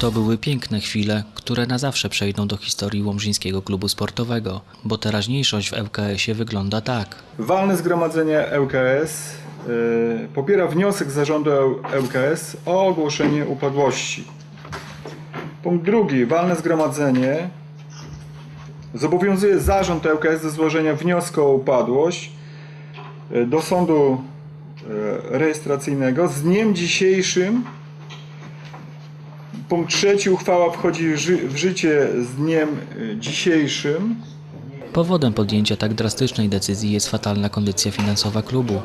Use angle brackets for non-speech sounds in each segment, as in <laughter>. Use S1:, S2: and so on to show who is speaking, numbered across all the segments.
S1: To były piękne chwile, które na zawsze przejdą do historii Łomżyńskiego Klubu Sportowego, bo teraźniejszość w ŁKS-ie wygląda tak.
S2: Walne Zgromadzenie ŁKS y, popiera wniosek zarządu ŁKS o ogłoszenie upadłości. Punkt drugi. Walne Zgromadzenie zobowiązuje zarząd ŁKS do złożenia wniosku o upadłość y, do sądu y, rejestracyjnego z dniem dzisiejszym. Punkt trzeci. Uchwała wchodzi w ży- w życie z dniem y, dzisiejszym.
S1: Powodem podjęcia tak drastycznej decyzji jest fatalna kondycja finansowa klubu.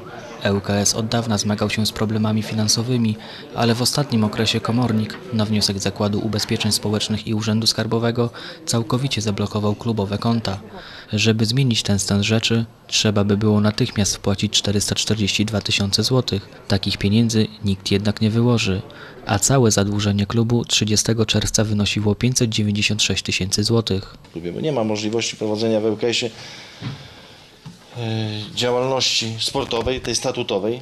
S1: ŁKS od dawna zmagał się z problemami finansowymi, ale w ostatnim okresie komornik, na wniosek Zakładu Ubezpieczeń Społecznych i Urzędu Skarbowego, całkowicie zablokował klubowe konta. Żeby zmienić ten stan rzeczy, trzeba by było natychmiast wpłacić 442 tysiące złotych. Takich pieniędzy nikt jednak nie wyłoży, a całe zadłużenie klubu 30 czerwca wynosiło 596 tysięcy złotych.
S3: nie ma możliwości prowadzenia w ŁKS-ie e, działalności sportowej, tej statutowej.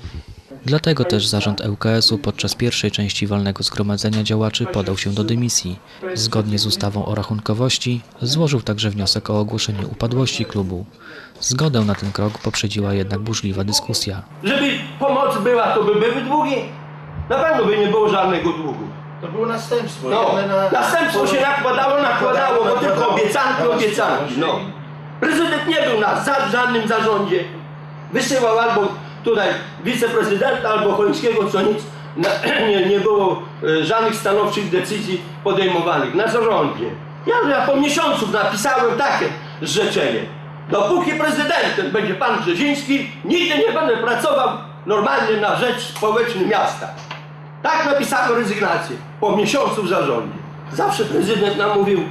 S1: Dlatego też zarząd ŁKS-u podczas pierwszej części walnego zgromadzenia działaczy podał się do dymisji. Zgodnie z ustawą o rachunkowości złożył także wniosek o ogłoszenie upadłości klubu. Zgodę na ten krok poprzedziła jednak burzliwa dyskusja.
S4: Żeby pomoc była, to by były długi. Na pewno by nie było żadnego długu.
S3: To było następstwo.
S4: No, następstwo się nakładało, nakładało, bo tylko obiecanki, obiecanki. No. Prezydent nie był na za, żadnym zarządzie. Wysyłał albo tutaj wiceprezydenta, albo Cholińskiego, co nic. Na, <clears throat> nie, nie było e, żadnych stanowczych decyzji podejmowanych na zarządzie. Ja, ja po miesiącu napisałem takie życzenie. Dopóki prezydentem będzie pan Brzeziński, nigdy nie będę pracował normalnie na rzecz społeczna miasta. Tak napisano rezygnację po miesiącu w zarządzie. Zawsze prezydent nam mówił,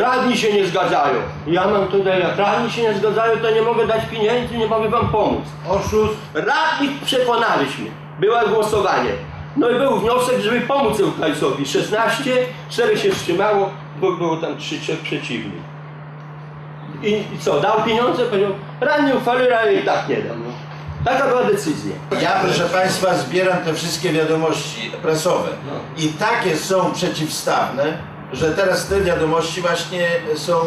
S4: radni się nie zgadzają. Ja mam tutaj, jak radni się nie zgadzają, to nie mogę dać pieniędzy, nie mogę wam pomóc. Oszust. Radnych przekonaliśmy. Było głosowanie. No i był wniosek, żeby pomóc Eukajsowi. 16, 4 się wstrzymało, bo było tam 3 trzech przeciwnych. I, I co, dał pieniądze? Powiedział, radni uchwalili, ale i tak nie dam. No. Taka była decyzja.
S5: Ja, proszę Państwa, zbieram te wszystkie wiadomości prasowe i takie są przeciwstawne, że teraz te wiadomości właśnie są e,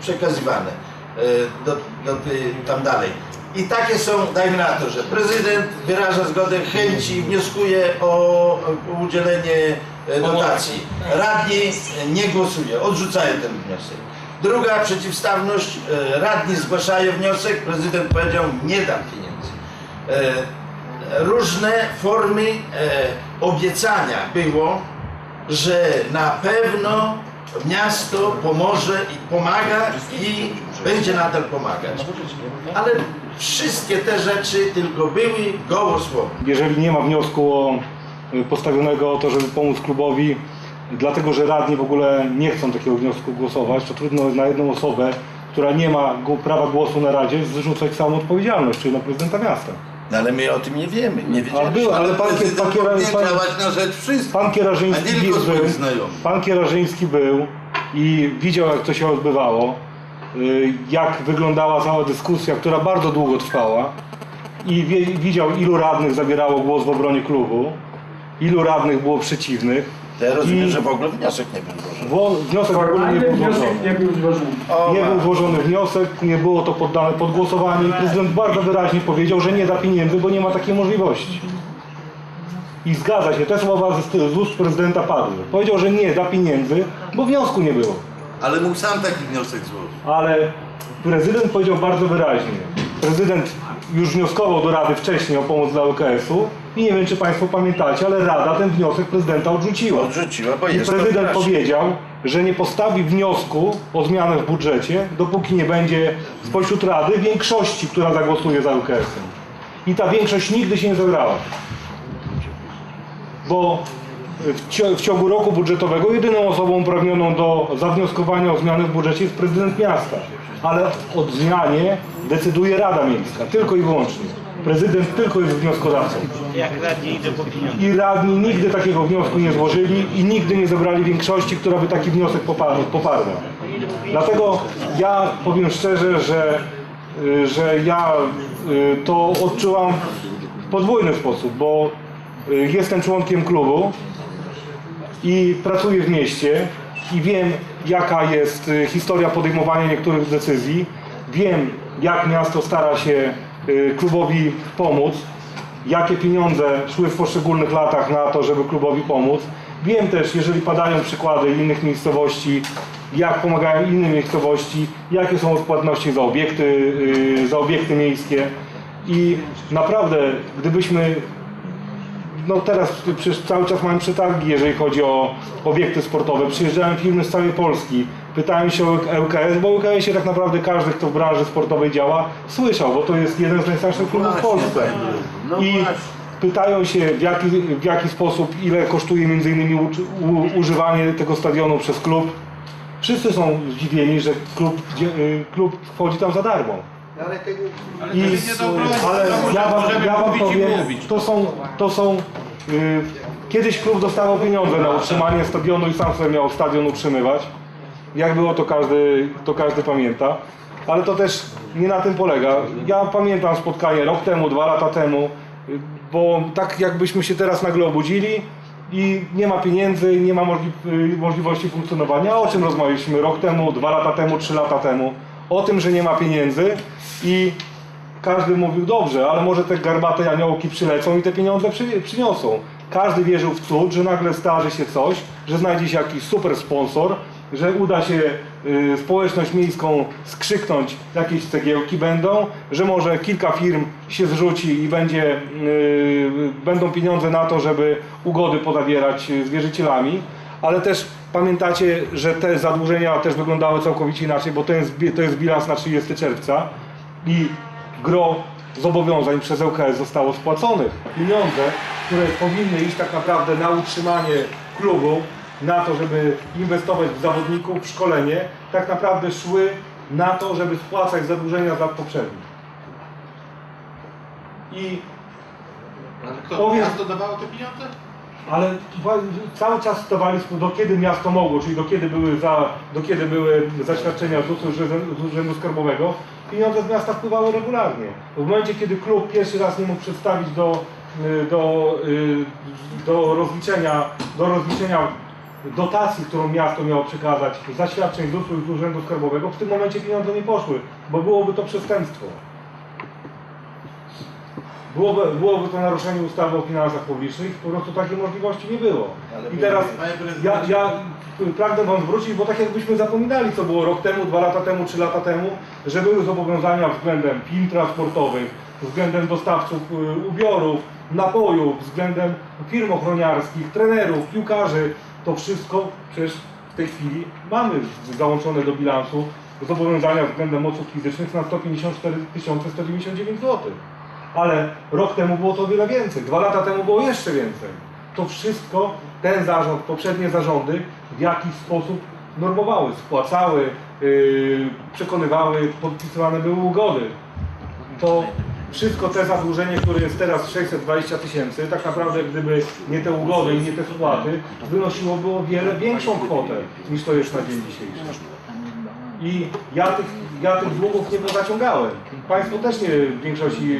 S5: przekazywane e, do, do tam dalej. I takie są, dajmy na to, że prezydent wyraża zgodę, chęci, wnioskuje o, udzielenie e, dotacji. Radni nie głosuje, odrzucają ten wniosek. Druga przeciwstawność, radni zgłaszają wniosek, prezydent powiedział nie dam pieniędzy. Różne formy obiecania było, że na pewno miasto pomoże i pomaga i będzie nadal pomagać. Ale wszystkie te rzeczy tylko były gołosłowe.
S6: jeżeli nie ma wniosku o, y, postawionego o to, żeby pomóc klubowi, dlatego że radni w ogóle nie chcą takiego wniosku głosować, to trudno na jedną osobę, która nie ma prawa głosu na Radzie, zrzucać całą odpowiedzialność, czyli na prezydenta miasta.
S5: No ale my o tym nie wiemy, nie wiedzieliśmy.
S6: był, ale pan- pan-
S5: powinien
S6: pan-
S5: działać na rzecz wszystkich.
S6: Pan
S5: A
S6: Kierarzyński
S5: tylko
S6: był,
S5: swoich znajomych.
S6: pan Kierarzyński był i widział jak to się odbywało, y, jak wyglądała cała dyskusja, która bardzo długo trwała i wie, widział ilu radnych zabierało głos w obronie klubu, ilu radnych było przeciwnych.
S5: To ja rozumiem,
S6: I-
S5: że w ogóle wniosek nie był złożony.
S6: Wo- Wniosek w ogóle nie był złożony.
S5: O,
S6: Nie
S5: ma.
S6: był złożony wniosek, nie było to poddane pod głosowanie i prezydent bardzo wyraźnie powiedział, że nie da pieniędzy, bo nie ma takiej możliwości. I zgadza się, te słowa z, z ust prezydenta padły. Powiedział, że nie da pieniędzy, bo wniosku nie było.
S7: Ale mógł sam taki wniosek złożyć.
S6: Ale prezydent powiedział bardzo wyraźnie. Prezydent już wnioskował do Rady wcześniej o pomoc dla LKS-u i nie wiem, czy Państwo pamiętacie, ale Rada ten wniosek prezydenta odrzuciła.
S5: Odrzuciła, bo
S6: I
S5: jest
S6: prezydent powiedział, że nie postawi wniosku o zmianę w budżecie, dopóki nie będzie spośród Rady większości, która zagłosuje za UKS-em. I ta większość nigdy się nie zebrała. Bo w ciągu roku budżetowego jedyną osobą uprawnioną do zawnioskowania o zmianę w budżecie jest prezydent miasta. Ale o zmianie decyduje Rada Miejska, tylko i wyłącznie. Prezydent tylko jest wnioskodawcą. I radni nigdy takiego wniosku nie złożyli i nigdy nie zebrali większości, która by taki wniosek poparła. poparła. Dlatego ja powiem szczerze, że, y, że ja y, to odczułam w podwójny sposób, bo y, jestem członkiem klubu i pracuję w mieście i wiem jaka jest historia podejmowania niektórych decyzji. Wiem jak miasto stara się klubowi pomóc, jakie pieniądze szły w poszczególnych latach na to, żeby klubowi pomóc. Wiem też, jeżeli padają przykłady innych miejscowości, jak pomagają inne miejscowości, jakie są odpłatności za obiekty, y, za obiekty miejskie. I naprawdę, gdybyśmy no teraz przecież cały czas mamy przetargi, jeżeli chodzi o obiekty sportowe. Przyjeżdżają firmy z całej Polski, pytają się o ŁKS, bo o ŁKS-ie tak naprawdę każdy, kto w branży sportowej działa, słyszał, bo to jest jeden z najstarszych klubów w Polsce.
S5: No
S6: I pytają się w jaki, w jaki sposób, ile kosztuje między innymi u, u, używanie tego stadionu przez klub. Wszyscy są zdziwieni, że klub, y, klub wchodzi tam za darmo. I, ale ja wam, ja wam powiem, to są, to są y, kiedyś klub dostawał pieniądze na utrzymanie stadionu i sam sobie miał stadion utrzymywać. Jak było to każdy, to każdy pamięta. Ale to też nie na tym polega. Ja pamiętam spotkanie rok temu, dwa lata temu, bo tak jakbyśmy się teraz nagle obudzili i nie ma pieniędzy, nie ma y, możliwości funkcjonowania. O czym rozmawialiśmy rok temu, dwa lata temu, trzy lata temu? O tym, że nie ma pieniędzy i każdy mówił dobrze, ale może te garbate aniołki przylecą i te pieniądze przy, przyniosą. Każdy wierzył w cud, że nagle starzy się coś, że znajdzie się jakiś super sponsor, że uda się y, społeczność miejską skrzyknąć, jakieś cegiełki będą, że może kilka firm się zrzuci i będzie, y, będą pieniądze na to, żeby ugody pozabierać y, z wierzycielami, ale też pamiętacie, że te zadłużenia też wyglądały całkowicie inaczej, bo to jest, to jest bilans na 30 czerwca i gro zobowiązań przez ŁKS zostało spłaconych. Pieniądze, które powinny iść tak naprawdę na utrzymanie klubu, na to, żeby inwestować w zawodników, w szkolenie, tak naprawdę szły na to, żeby spłacać zadłużenia z lat poprzednich. I
S7: Ale kto?
S6: Powiem-
S7: Miasto dawało te pieniądze?
S6: ale cały czas stawaliśmy do kiedy miasto mogło, czyli do kiedy były, za, do kiedy były zaświadczenia ZUS-u z Urzędu- z Urzędu Skarbowego, pieniądze z miasta wpływały regularnie. W momencie, kiedy klub pierwszy raz nie mógł przedstawić do, y, do, y, do, rozliczenia, do rozliczenia dotacji, którą miasto miało przekazać, zaświadczeń z Urzędu Skarbowego, w tym momencie pieniądze nie poszły, bo byłoby to przestępstwo. Byłoby, byłoby to naruszenie ustawy o finansach publicznych, po prostu takiej możliwości nie było. I teraz ja, ja pragnę Wam zwrócić, bo tak jakbyśmy zapominali, co było rok temu, dwa lata temu, trzy lata temu, że były zobowiązania względem firm transportowych, względem dostawców y, ubiorów, napojów, względem firm ochroniarskich, trenerów, piłkarzy. To wszystko przecież w tej chwili mamy załączone do bilansu zobowiązania względem osób fizycznych na 154 199 zł. Ale rok temu było to o wiele więcej, dwa lata temu było jeszcze więcej. To wszystko ten zarząd, poprzednie zarządy w jakiś sposób normowały, spłacały, yy, przekonywały, podpisywane były ugody. To wszystko te zadłużenie, które jest teraz 620 tysięcy, tak naprawdę gdyby nie te ugody i nie te spłaty, wynosiłoby o wiele większą kwotę niż to jest na dzień dzisiejszy. I ja tych, ja tych długów nie zaciągałem. Państwo też nie, w większości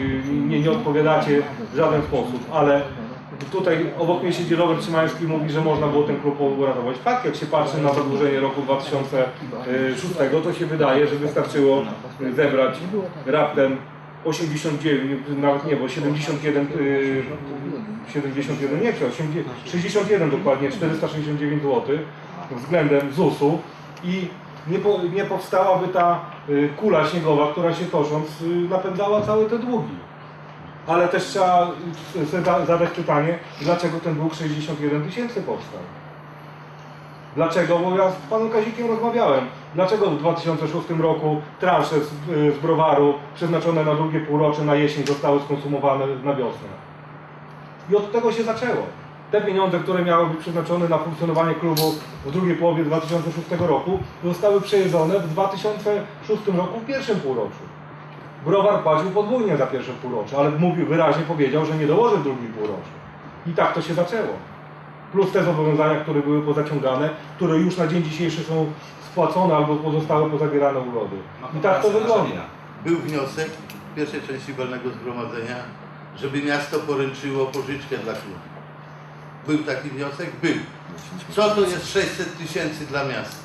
S6: nie, nie odpowiadacie w żaden sposób, ale tutaj obok mnie siedzi Robert Szymański i mówi, że można było ten klub uratować. Tak, jak się patrzy na zadłużenie roku 2006, to się wydaje, że wystarczyło zebrać raptem 89, nawet nie, bo 71, y, 71 nie chciał, 80 61 dokładnie, 469 zł względem ZUS-u i nie, po, nie powstałaby ta y, kula śniegowa, która się tosząc y, napędzała całe te długi. Ale też trzeba y, sobie za- zadać pytanie, dlaczego ten dług 61 tysięcy powstał? Dlaczego? Bo ja z panem Kazikiem rozmawiałem. Dlaczego w 2006 roku transze z, z browaru przeznaczone na drugie półrocze na jesień zostały skonsumowane na wiosnę? I od tego się zaczęło. Te pieniądze, które miały być przeznaczone na funkcjonowanie klubu w drugiej połowie 2006 roku, zostały przejedzone w 2006 roku w pierwszym półroczu. Browar płacił podwójnie za pierwsze półrocze, ale mówił, wyraźnie powiedział, że nie dołoży w drugim półroczu. I tak to się zaczęło. Plus te zobowiązania, które były pozaciągane, które już na dzień dzisiejszy są spłacone albo pozostałe pozabierane ugody. I tak to wygląda.
S7: Był wniosek w pierwszej części walnego zgromadzenia, żeby miasto poręczyło pożyczkę dla klubu. Był taki wniosek? Był. Co to jest 600 tysięcy dla miasta?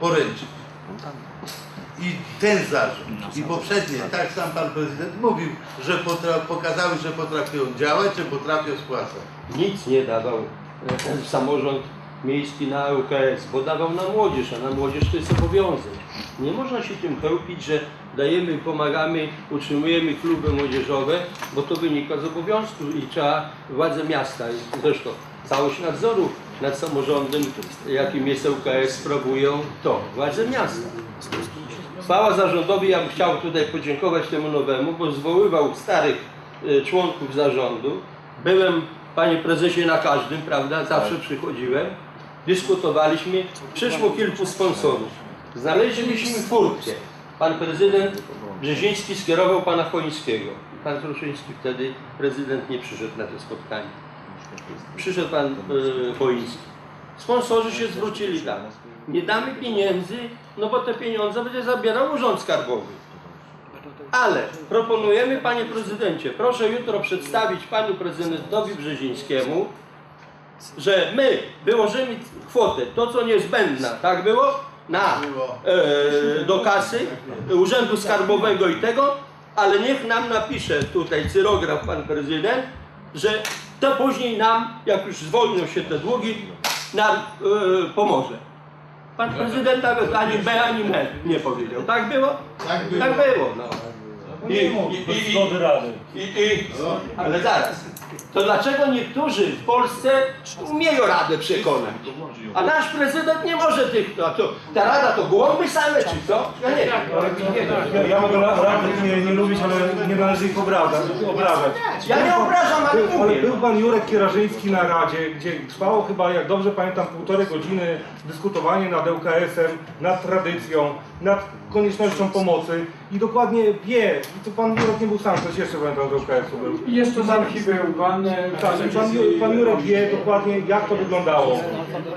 S7: Poręczyć. I ten zarzut, i poprzednie, tak sam pan prezydent mówił, że potra- pokazały, że potrafią działać, że potrafią spłacać.
S4: Nic nie dawał samorząd miejski na ŁKS, bo dawał na młodzież, a na młodzież to jest obowiązek. Nie można się tym chełpić, że dajemy, pomagamy, utrzymujemy kluby młodzieżowe, bo to wynika z obowiązku i trzeba władze miasta, i zresztą całość nadzoru nad samorządem, jakim jest ŁKS, sprawują to władze miasta. Chwała zarządowi, ja bym chciał tutaj podziękować temu nowemu, bo zwoływał starych e, członków zarządu. Byłem, panie prezesie, na każdym, prawda? Zawsze przychodziłem. Dyskutowaliśmy. Przyszło kilku sponsorów. Znaleźliśmy furtkę. Pan prezydent Brzeziński skierował pana Chońskiego. Pan Kruszyński wtedy, prezydent nie przyszedł na to spotkanie. Przyszedł pan e. Sponsorzy się zwrócili tak. Nie damy pieniędzy, no bo te pieniądze będzie zabierał Urząd Skarbowy. Ale proponujemy, panie prezydencie, proszę jutro przedstawić panu prezydentowi Brzezińskiemu, że my wyłożymy kwotę, to co niezbędna, tak było? Na, e, do kasy Urzędu Skarbowego i tego, ale niech nam napisze tutaj cyrograf pan prezydent, że to później nam, jak już zwolnią się te długi, nam e, pomoże. Pan prezydent nawet ani B, ani M nie powiedział. Tak było?
S5: Tak było.
S4: Tak było, no. I, i, i, i, i, i, ale zaraz. To dlaczego niektórzy w Polsce umieją Radę przekonać? A nasz prezydent nie może tych. A to, ta Rada to głąby same, czy co? Ja nie wiem.
S6: Ja, ja mogę ra- rady nie, nie lubić, ale nie należy ich obrażać.
S4: Ja nie obrażam, ale
S6: Był, ale
S4: mówię.
S6: był pan Jurek Kierarzyński na Radzie, gdzie trwało chyba, jak dobrze pamiętam, półtorej godziny dyskutowanie nad ŁKS-em, nad tradycją, nad koniecznością pomocy i dokładnie wie, i to pan Jurek nie był sam, ktoś jeszcze pamiętam z ŁKS-u był.
S8: Jeszcze z archiwy pan,
S6: Tak, i pan, Ju- pan Jurek wie dokładnie jak to wyglądało.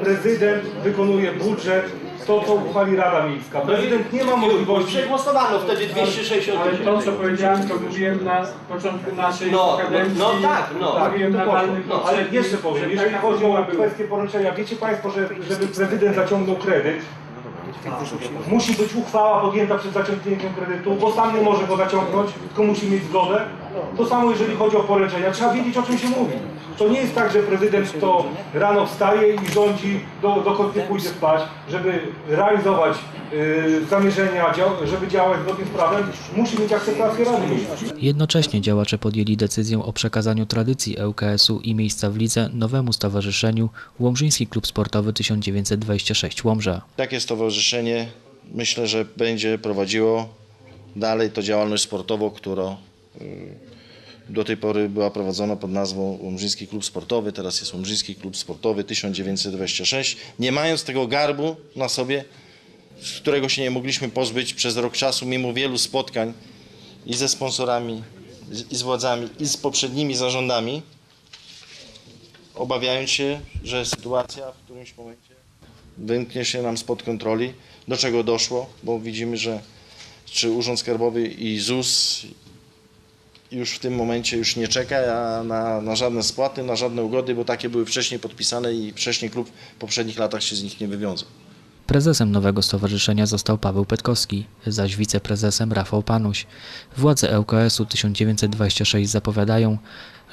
S6: Prezydent wykonuje budżet, to co uchwali Rada Miejska. Prezydent nie ma możliwości
S4: Przegłosowano wtedy 260
S8: ale to co powiedziałem, to mówiłem na początku naszej
S4: No,
S8: kadencji.
S4: no, no tak, no.
S6: Tak,
S8: Mówiłem na
S6: No, ale jeszcze powiem,
S8: że
S6: jeżeli chodzi o kwestię poręczenia, wiecie Państwo, że żeby prezydent zaciągnął kredyt, musi być uchwała podjęta przed zaciągnięciem kredytu, bo sam nie może go zaciągnąć, tylko musi mieć zgodę. To samo jeżeli chodzi o poręczenia, trzeba wiedzieć o czym się mówi. To nie jest tak, że prezydent to rano wstaje i rządzi, do, dokąd nie pójdzie spać, żeby realizować y, zamierzenia, dział, żeby działać zgodnie z prawem, musi mieć akceptację Rady.
S1: Jednocześnie działacze podjęli decyzję o przekazaniu tradycji ŁKS-u i miejsca w lidze nowemu stowarzyszeniu Łomżyński Klub Sportowy 1926 Łomża.
S3: Takie stowarzyszenie myślę, że będzie prowadziło dalej to działalność sportową, która y, do tej pory była prowadzona pod nazwą Łomżyński Klub Sportowy, teraz jest Łomżyński Klub Sportowy 1926, nie mając tego garbu na sobie, z którego się nie mogliśmy pozbyć przez rok czasu, mimo wielu spotkań i ze sponsorami, i z władzami, i z poprzednimi zarządami, obawiając się, że sytuacja w którymś momencie wymknie się nam spod kontroli. Do czego doszło? Bo widzimy, że czy Urząd Skarbowy i ZUS już w tym momencie już nie czeka na, na żadne spłaty, na żadne ugody, bo takie były wcześniej podpisane i wcześniej klub w poprzednich latach się z nich nie wywiązał.
S1: Prezesem nowego stowarzyszenia został Paweł Petkowski, zaś wiceprezesem Rafał Panuś. Władze ŁKS-u 1926 zapowiadają,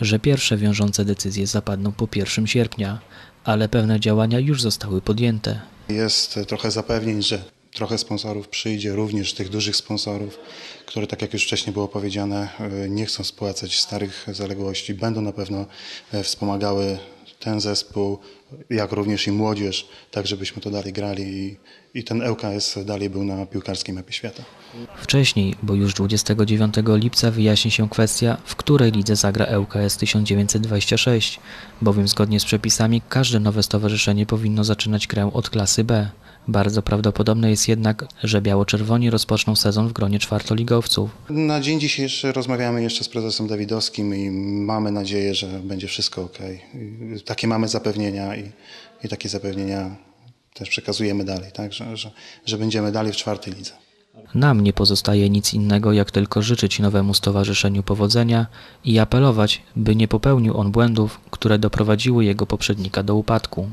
S1: że pierwsze wiążące decyzje zapadną po 1 sierpnia, ale pewne działania już zostały podjęte.
S9: Jest trochę zapewnień, że trochę sponsorów przyjdzie, również tych dużych sponsorów, które, tak jak już wcześniej było powiedziane, e, nie chcą spłacać starych zaległości. Będą na pewno e, wspomagały ten zespół, jak również i młodzież, tak żebyśmy to dalej grali i, i ten ŁKS dalej był na piłkarskim mapie świata.
S1: Wcześniej, bo już 29 lipca wyjaśni się kwestia, w której lidze zagra ŁKS 1926, bowiem zgodnie z przepisami każde nowe stowarzyszenie powinno zaczynać grę od klasy B. Bardzo prawdopodobne jest jednak, że biało-czerwoni rozpoczną sezon w gronie czwartoligowców.
S9: Na dzień dzisiejszy rozmawiamy jeszcze z prezesem Dawidowskim i mamy nadzieję, że będzie wszystko ok. Takie mamy zapewnienia i, i takie zapewnienia też przekazujemy dalej, tak? że, że, że będziemy dalej w czwartej lidze.
S1: Nam nie pozostaje nic innego, jak tylko życzyć nowemu stowarzyszeniu powodzenia i apelować, by nie popełnił on błędów, które doprowadziły jego poprzednika do upadku.